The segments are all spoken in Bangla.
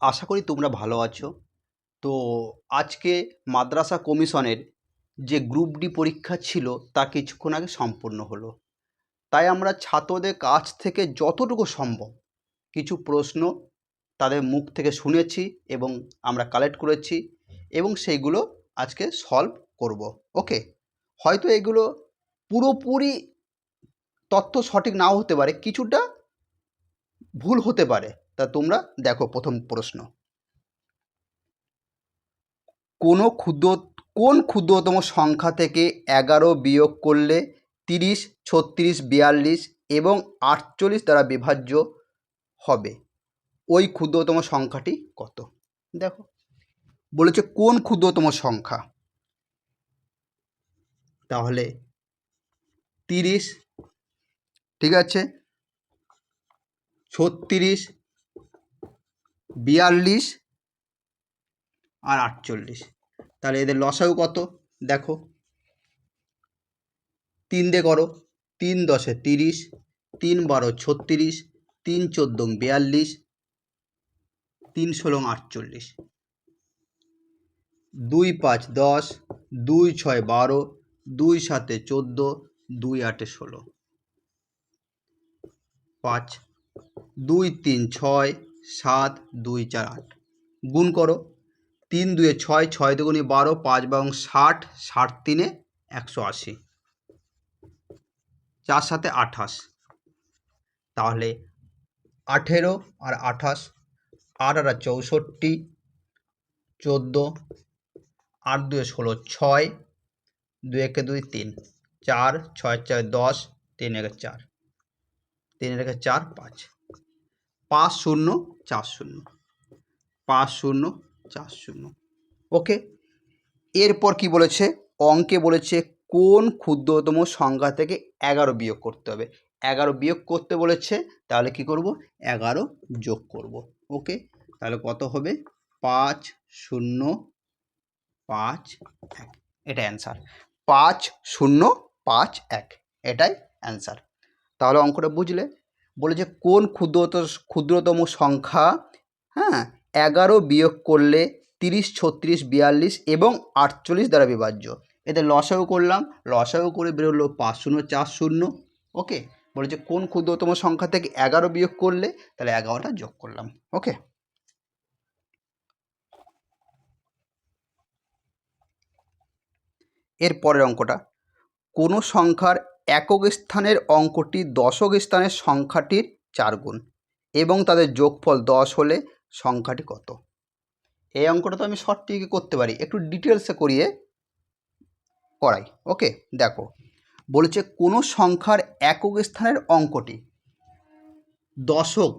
আশা করি তোমরা ভালো আছো। তো আজকে মাদ্রাসা কমিশনের যে গ্রুপ ডি পরীক্ষা ছিল, তা কিছুক্ষণ আগে সম্পূর্ণ হলো। তাই আমরা ছাত্রদের কাছ থেকে যতটুকু সম্ভব কিছু প্রশ্ন তাদের মুখ থেকে শুনেছি এবং আমরা কালেক্ট করেছি এবং সেইগুলো আজকে সলভ করব। ওকে হয়তো এগুলো পুরোপুরি তথ্য সঠিক নাও হতে পারে, কিছুটা ভুল হতে পারে। তা তোমরা দেখো প্রথম প্রশ্ন। কোনো ক্ষুদ্র, কোন ক্ষুদ্রতম সংখ্যা থেকে এগারো বিয়োগ করলে তিরিশ, ছত্রিশ, বিয়াল্লিশ এবং আটচল্লিশ দ্বারা বিভাজ্য হবে? ওই ক্ষুদ্রতম সংখ্যাটি কত? দেখো, বলেছে কোন ক্ষুদ্রতম সংখ্যা? তাহলে তিরিশ, ঠিক আছে? ছত্রিশ বিয়াল্লিশ আর আটচল্লিশ। তাহলে এদের লসাগু কত? দেখো। তিন দিয়ে করো। তিন দশে তিরিশ, তিন বারো ছত্রিশ, তিন চোদ্দ বিয়াল্লিশ, তিন ষোলো আটচল্লিশ। দুই পাঁচ দশ, দুই ছয় বারো, দুই সাতে চোদ্দ, দুই আটে ষোলো। পাঁচ, দুই তিন ছয় সাত দুই চার আট। গুণ করো। তিন দুয়ে ছয় ছয় দুগুণে বারো, পাঁচ বারো ষাট ষাট তিনে একশো আশি। চার সাথে আঠাশ। তাহলে আঠেরো আর আঠাশ, আট আর চৌষট্টি, চোদ্দ, আট দুয়ে ষোলো, ছয়, দুই একে দুই তিন, চার, ছয় চার দশ, তিন একে চার, তিন একে চার, পাঁচ। পাঁচ শূন্য, চার শূন্য। পাঁচ শূন্য, চার শূন্য। ওকে? এরপর কি বলেছে? অঙ্কে বলেছে কোন ক্ষুদ্রতম সংখ্যা থেকে এগারো বিয়োগ করতে হবে। এগারো বিয়োগ করতে বলেছে, তাহলে কি করব? এগারো যোগ করব। ওকে? তাহলে কত হবে? পাঁচ শূন্য, পাঁচ এক। এটা অ্যান্সার। পাঁচ শূন্য, পাঁচ এক। এটাই অ্যান্সার। তাহলে অঙ্কটা বুঝলে? বলে যে কোন ক্ষুদ্রত, ক্ষুদ্রতম সংখ্যা হ্যাঁ এগারো বিয়োগ করলে তিরিশ, ছত্রিশ, বিয়াল্লিশ এবং আটচল্লিশ দ্বারা বিভাজ্য। এতে লসাগু করলাম, লসাগু করে বেরোলো পাঁচ শূন্য, চার শূন্য, ওকে? বলেছে কোন ক্ষুদ্রতম সংখ্যা থেকে এগারো বিয়োগ করলে, তাহলে এগারোটা যোগ করলাম, ওকে? এর পরের অঙ্কটা, কোনো সংখ্যার একক স্থানের অঙ্কটি দশক স্থানের সংখ্যাটির চার গুণ এবং তাদের যোগফল দশ হলে সংখ্যাটি কত? এই অঙ্কটা তো আমি ট্রিকে করতে পারি। একটু ডিটেলসে করিয়ে করাই ওকে দেখো। বলেছে কোনো সংখ্যার একক স্থানের অঙ্কটি দশক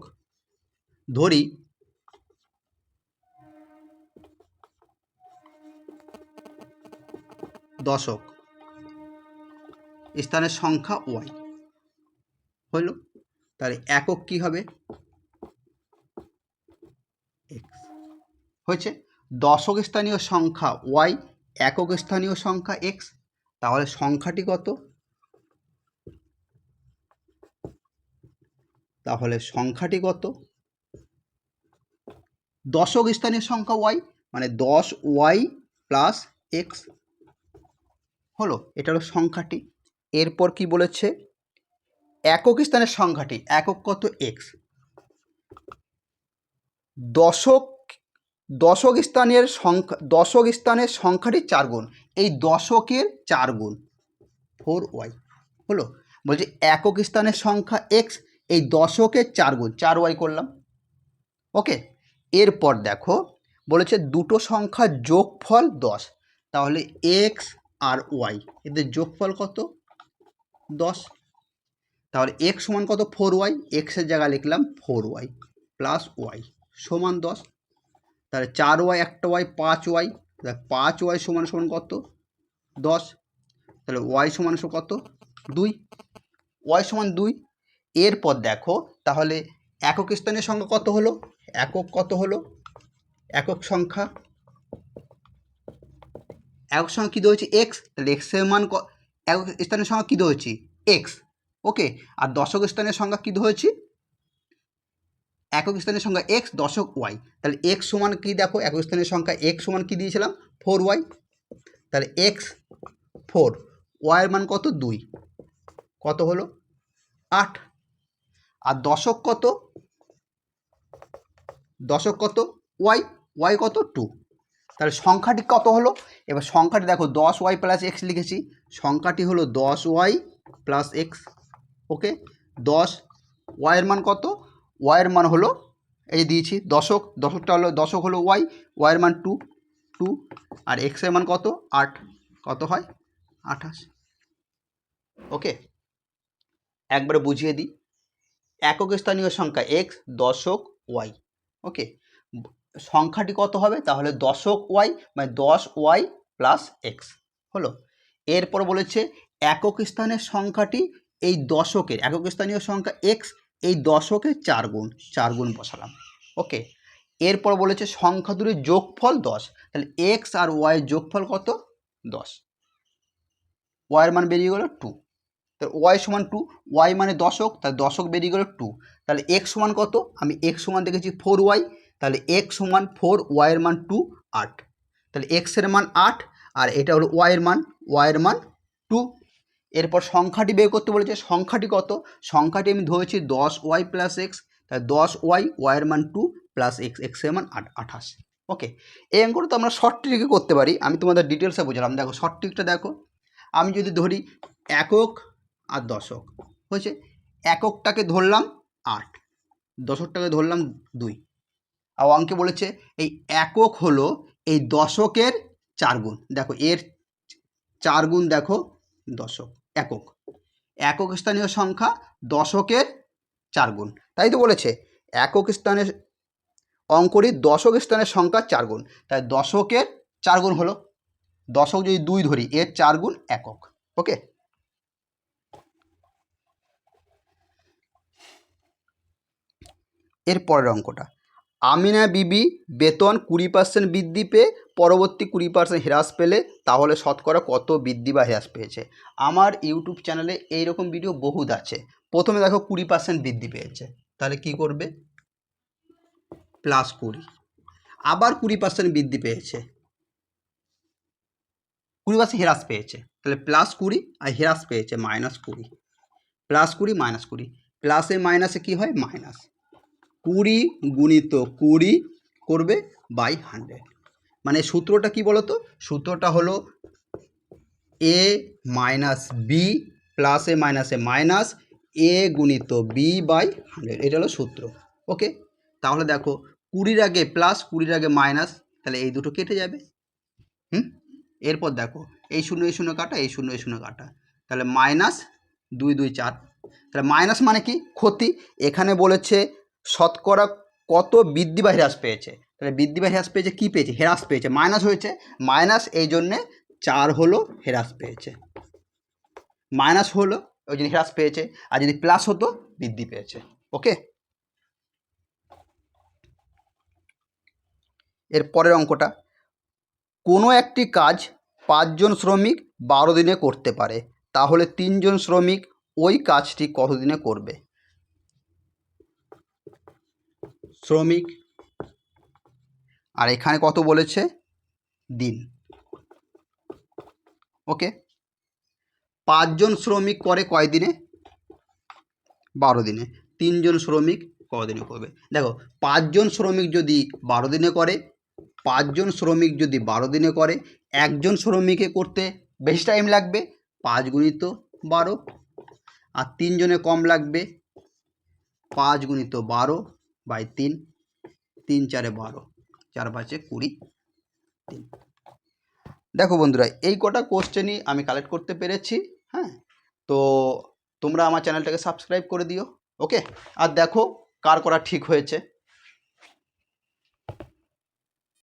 ধরি দশক স্থানের সংখ্যা ওয়াই হইল? তাহলে একক কি হবে? হয়েছে? দশক স্থানীয় সংখ্যা ওয়াই একক স্থানীয় সংখ্যা এক্স তাহলে সংখ্যাটি কত? তাহলে সংখ্যাটি কত? দশক স্থানীয় সংখ্যা ওয়াই মানে দশ ওয়াই প্লাস এক্স হলো? এটা হলো সংখ্যাটি। এরপর কি বলেছে? একক স্থানের সংখ্যাটি একক কত এক্স দশক দশক স্থানের সংখ্যা দশক স্থানের সংখ্যাটি চার গুণ। এই দশকের চার গুণ ফোর ওয়াই হলো? বলছে একক স্থানের সংখ্যা এক্স এই দশকের চার গুণ। চার ওয়াই করলাম। ওকে? এরপর দেখো, বলেছে দুটো সংখ্যার যোগফল দশ। তাহলে এক্স আর ওয়াই এদের যোগফল কত? দশ। তাহলে এক্স সমান কত? ফোর ওয়াই এক্সের জায়গায় লিখলাম ফোর ওয়াই প্লাস ওয়াই সমান দশ। তাহলে চার ওয়াই একটা ওয়াই পাঁচ ওয়াই তাহলে পাঁচ ওয়াই সমান সমান কত? দশ। তাহলে ওয়াই সমান সমান কত? দুই। ওয়াই সমান দুই। এরপর দেখো, তাহলে একক স্থানীয় সংখ্যা কত হলো? একক কত হলো? একক সংখ্যা। একক সংখ্যা কী হয়েছে এক্স তাহলে এক্সের মান একক স্থানের সংখ্যা কী ধরেছি? এক্স ওকে আর দশক স্থানের সংখ্যা কী ধরেছি? একক স্থানের সংখ্যা এক্স দশক ওয়াই তাহলে এক্স সমান কী দেখো? একক স্থানের সংখ্যা এক্স সমান কী দিয়েছিলাম? ফোর ওয়াই তাহলে এক্স ফোর ওয়াইয়ের মান কত? দুই। কত হলো? আট। আর দশক কত? দশক কত? ওয়াই ওয়াই কত? টু তাহলে সংখ্যাটি কত হলো? এবার সংখ্যাটি দেখো, দশ ওয়াই প্লাস এক্স লিখেছি। সংখ্যাটি হলো দশ ওয়াই প্লাস এক্স ওকে দশ ওয়াইয়ের মান কত? ওয়াইয়ের মান হলো, এই দিয়েছি, দশক। দশকটা হলো, দশক হলো ওয়াই ওয়াইয়ের মান টু টু আর এক্সের মান কত? আট। কত হয়? আঠাশ। ওকে একবারে বুঝিয়ে দিই। একক স্থানীয় সংখ্যা এক্স দশক ওয়াই ওকে সংখ্যাটি কত হবে? তাহলে দশক ওয়াই মানে দশ ওয়াই প্লাস এক্স হলো। এরপর বলেছে একক স্থানের সংখ্যাটি এই দশকের, একক স্থানীয় সংখ্যা এক্স এই দশকের চার গুণ চার গুণ বসালাম ওকে এরপর বলেছে সংখ্যা দুটির যোগফল দশ, তাহলে এক্স আর ওয়াইয়ের যোগফল কত? দশ। ওয়াইয়ের মান বেরিয়ে গেলো টু তাহলে ওয়াই সমান টু ওয়াই মানে দশক, তাহলে দশক বেরিয়ে গেলো টু তাহলে এক্স সমান কত? আমি এক্স সমান দেখেছি ফোর ওয়াই তাহলে এক্স সমান ফোর ওয়াইয়ের মান টু আট তাহলে এক্সের মান আট আর এটা হলো ওয়াইয়ের মান ওয়াইয়ের মান টু এরপর সংখ্যাটি বের করতে বলেছে, সংখ্যাটি কত? সংখ্যাটি আমি ধরেছি দশ ওয়াই প্লাস এক্স তাহলে দশ ওয়াই ওয়াইয়ের মান টু প্লাস এক্স এক্সের মান আট আঠাশ ওকে এই অঙ্কটা তো আমরা শর্ট ট্রিকে করতে পারি। আমি তোমাদের ডিটেলসে বোঝালাম। দেখো শর্ট ট্রিকটা দেখো। আমি যদি ধরি একক আর দশক, হয়েছে? এককটাকে ধরলাম আট দশকটাকে ধরলাম দুই। অঙ্কে বলেছে এই একক হলো এই দশকের চার গুণ। দেখো, এর চার গুণ দেখো, দশক, একক। একক স্থানীয় সংখ্যা দশকের চার গুণ। তাই তো বলেছে, একক স্থানের অঙ্কটি দশক স্থানের সংখ্যা চার গুণ। তাই দশকের চার গুণ হলো, দশক যদি দুই ধরি, এর চার গুণ একক। ওকে? এর পরের অঙ্কটা। আমিনা বিবি বেতন কুড়ি পার্সেন্ট বৃদ্ধি পেয়ে পরবর্তী কুড়ি পার্সেন্ট হ্রাস পেলে তাহলে শতকরা কত বৃদ্ধি বা হ্রাস পেয়েছে? আমার ইউটিউব চ্যানেলে এইরকম ভিডিও বহুত আছে। প্রথমে দেখো কুড়ি পার্সেন্ট বৃদ্ধি পেয়েছে। তাহলে কি করবে? প্লাস কুড়ি। আবার কুড়ি পার্সেন্ট বৃদ্ধি পেয়েছে। কুড়ি পার্সেন্ট হ্রাস পেয়েছে। তাহলে প্লাস কুড়ি আর হ্রাস পেয়েছে মাইনাস কুড়ি। প্লাস কুড়ি মাইনাস কুড়ি। প্লাসে মাইনাসে কী হয়? মাইনাস কুড়ি গুণিত কুড়ি করবে বাই হান্ড্রেড। মানে সূত্রটা কি বলো তো সূত্রটা হলো এ মাইনাস বি প্লাসে মাইনাসে মাইনাস এ গুণিত বি বাই হান্ড্রেড। এটা হলো সূত্র, ওকে? তাহলে দেখো, কুড়ির আগে প্লাস কুড়ির আগে মাইনাস তাহলে এই দুটো কেটে যাবে। হুম? এরপর দেখো, এই শূন্য এই শূন্য কাটা, এই শূন্য এই শূন্য কাটা। তাহলে মাইনাস দুই দুই, চার। তাহলে মাইনাস মানে কি? ক্ষতি। এখানে বলেছে শতকরা কত বৃদ্ধি বা হ্রাস পেয়েছে? তাহলে বৃদ্ধি বা হ্রাস পেয়েছে কী পেয়েছে? হ্রাস পেয়েছে। মাইনাস হয়েছে। মাইনাস এই জন্যে চার হলো হ্রাস পেয়েছে। মাইনাস হলো, ওই জন্য হ্রাস পেয়েছে। আর যদি প্লাস হতো, বৃদ্ধি পেয়েছে। ওকে? এর পরের অঙ্কটা। কোনো একটি কাজ পাঁচজন শ্রমিক বারো দিনে করতে পারে। তাহলে তিনজন শ্রমিক ওই কাজটি কত দিনে করবে? শ্রমিক। আর এখানে কত বলেছে? দিন। ওকে? পাঁচজন শ্রমিক করে কয় দিনে বারো দিনে। তিনজন শ্রমিক কদিনে করবে? দেখো, পাঁচজন শ্রমিক যদি বারো দিনে করে, পাঁচজন শ্রমিক যদি বারো দিনে করে, একজন শ্রমিকে করতে বেশি টাইম লাগবে, পাঁচ গুণিত বারো। আর তিনজনে কম লাগবে, পাঁচ গুণিত বারো। বাই তিন তিন চারে বারো, চার পাঁচে কুড়ি তিন। দেখো বন্ধুরা, এই কটা কোশ্চেনই আমি কালেক্ট করতে পেরেছি হ্যাঁ? তো তোমরা আমার চ্যানেলটাকে সাবস্ক্রাইব করে দিও ওকে আর দেখো কার করা ঠিক হয়েছে।